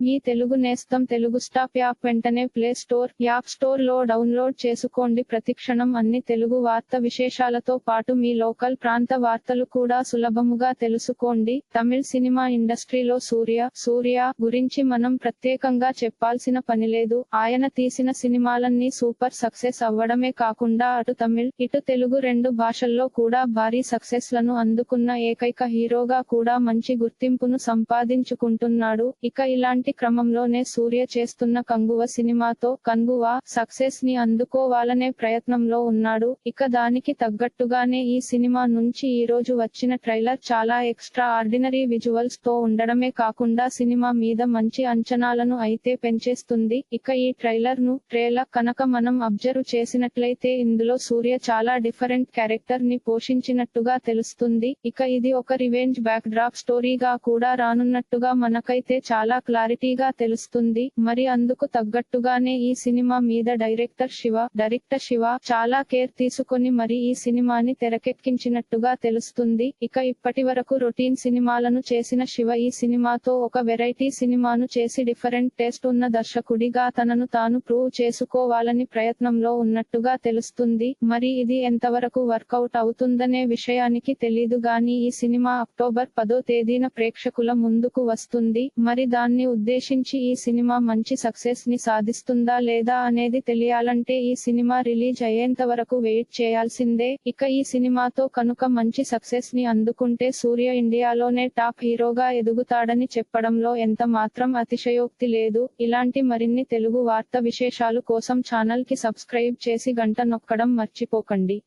మీ తెలుగు నేస్తం Telugu stop app వెంటనే play store app స్టోర్లో డౌన్లోడ్ చేసుకోండి. ప్రతిక్షణం అన్ని తెలుగు వార్త విశేషాలతో పాటు మీ లోకల్ ప్రాంత వార్తలు కూడా సులభముగా తెలుసుకోండి. తమిళ సినిమా ఇండస్ట్రీలో సూర్య సూర్య గురించి మనం ప్రత్యేకంగా చెప్పాల్సిన పనిలేదు ఆయన తీసిన సినిమాలన్నీ సూపర్ సక్సెస్ అవ్వడమే కాకుండా అటు తమిళ్ ఇటు తెలుగు రెండు భాషల్లో కూడా భారీ సక్సెస్లను అందుకున్న ఏకైక హీరోగా కూడా మంచి గుర్తింపును సంపాదించుకుంటున్నాడు. ఇక ఇలాంటి క్రమంలోనే సూర్య చేస్తున్న కంగువ సినిమాతో కంగువ సక్సెస్ని అందుకోవాలనే ప్రయత్నంలో ఉన్నాడు. ఇక దానికి తగ్గట్టుగానే ఈ సినిమా నుంచి ఈ రోజు వచ్చిన ట్రైలర్ చాలా ఎక్స్ట్రా ఆర్డినరీ విజువల్స్తో ఉండడమే కాకుండా సినిమా మీద మంచి అంచనాలను అయితే పెంచేస్తుంది. ఇక ఈ ట్రైలర్ను ట్రేలర్ కనుక మనం అబ్జర్వ్ చేసినట్లయితే ఇందులో సూర్య చాలా డిఫరెంట్ క్యారెక్టర్ని పోషించినట్టుగా తెలుస్తుంది. ఇక ఇది ఒక రివెంజ్ బ్యాక్ డ్రాప్ స్టోరీగా కూడా రానున్నట్టుగా మనకైతే చాలా క్లారిటీ క్లారిటీగా తెలుస్తుంది. మరి అందుకు తగ్గట్టుగానే ఈ సినిమా మీద డైరెక్టర్ శివ డైరెక్టర్ శివ చాలా కేర్ తీసుకొని మరి ఈ సినిమాని తెరకెక్కించినట్టుగా తెలుస్తుంది. ఇక ఇప్పటి వరకు రొటీన్ సినిమాలను చేసిన శివ ఈ సినిమాతో ఒక వెరైటీ సినిమాను చేసి డిఫరెంట్ టేస్ట్ ఉన్న దర్శకుడిగా తనను తాను ప్రూవ్ చేసుకోవాలని ప్రయత్నంలో ఉన్నట్టుగా తెలుస్తుంది. మరి ఇది ఎంతవరకు వర్కౌట్ అవుతుందనే విషయానికి తెలీదు గాని ఈ సినిమా అక్టోబర్ పదో తేదీన ప్రేక్షకుల ముందుకు వస్తుంది. మరి దాన్ని ఉద్దేశించి ఉద్దేశించి ఈ సినిమా మంచి సక్సెస్ని సాధిస్తుందా లేదా అనేది తెలియాలంటే ఈ సినిమా రిలీజ్ అయ్యేంత వరకు వెయిట్ చేయాల్సిందే. ఇక ఈ సినిమాతో కనుక మంచి సక్సెస్ని అందుకుంటే సూర్య ఇండియాలోనే టాప్ హీరోగా ఎదుగుతాడని చెప్పడంలో ఎంత మాత్రం అతిశయోక్తి లేదు. ఇలాంటి మరిన్ని తెలుగు వార్త విశేషాలు కోసం ఛానల్కి సబ్స్క్రైబ్ చేసి గంట నొక్కడం మర్చిపోకండి.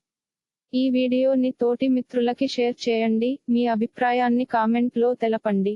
ఈ వీడియోని తోటి మిత్రులకి షేర్ చేయండి. మీ అభిప్రాయాన్ని కామెంట్లో తెలపండి.